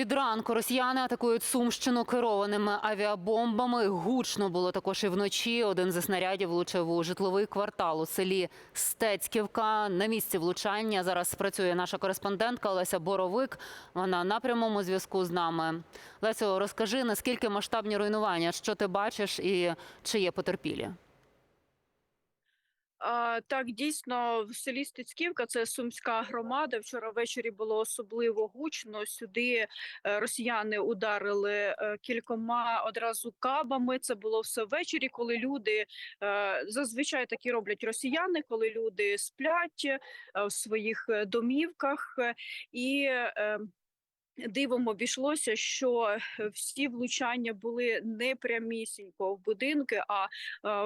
Від ранку росіяни атакують Сумщину керованими авіабомбами. Гучно було також і вночі. Один зі снарядів влучив у житловий квартал у селі Стецьківка. На місці влучання зараз працює наша кореспондентка Олеся Боровик. Вона на прямому зв'язку з нами. Лесю, розкажи наскільки масштабні руйнування, що ти бачиш і чи є потерпілі? Так, дійсно, в селі Стецьківка, це Сумська громада. Вчора ввечері було особливо гучно. Сюди е, росіяни ударили е, кількома одразу кабами. Це було все ввечері, коли люди е, зазвичай такі роблять росіяни, коли люди сплять в своїх домівках і. Дивом обійшлося, що е, всі влучання були не прямісінько в будинки, а е,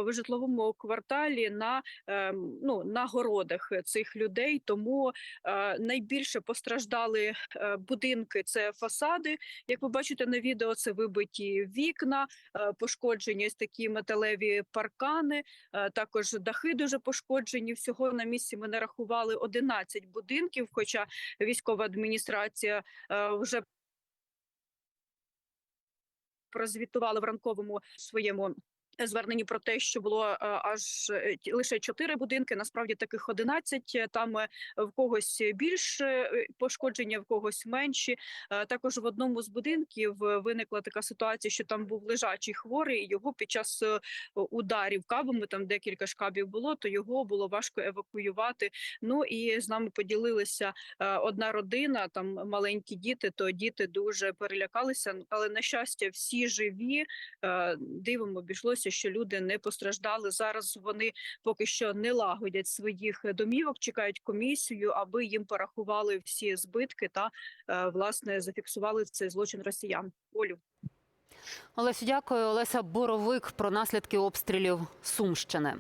в житловому кварталі на ем, ну, на городах цих людей. Тому е, найбільше постраждали будинки. Це фасади. Як ви бачите на відео, це вибиті вікна, пошкоджені ось такі металеві паркани. Також дахи дуже пошкоджені. Всього на місці ми нарахували 11 будинків. Хоча військова адміністрація вже прозвітували в ранковому своєму. Зверненні про те, що було е, аж е, лише чотири будинки. Насправді таких 11. Е, Там в когось більше пошкодження, в когось менші. Також в одному з будинків виникла така ситуація, що там був лежачий хворий. і Його під час ударів кабами, там декілька ж кабів було, то його було важко евакуювати. Ну і з нами поділилися одна родина, там маленькі діти. То діти дуже перелякалися, але на щастя, всі живі. Дивом обійшлося, що люди не постраждали. Зараз вони поки що не лагодять своїх домівок, чекають комісію, аби їм порахували всі збитки та е, власне зафіксували цей злочин росіян. Олю. Олесю, дякую. Олеся Боровик про наслідки обстрілів Сумщини.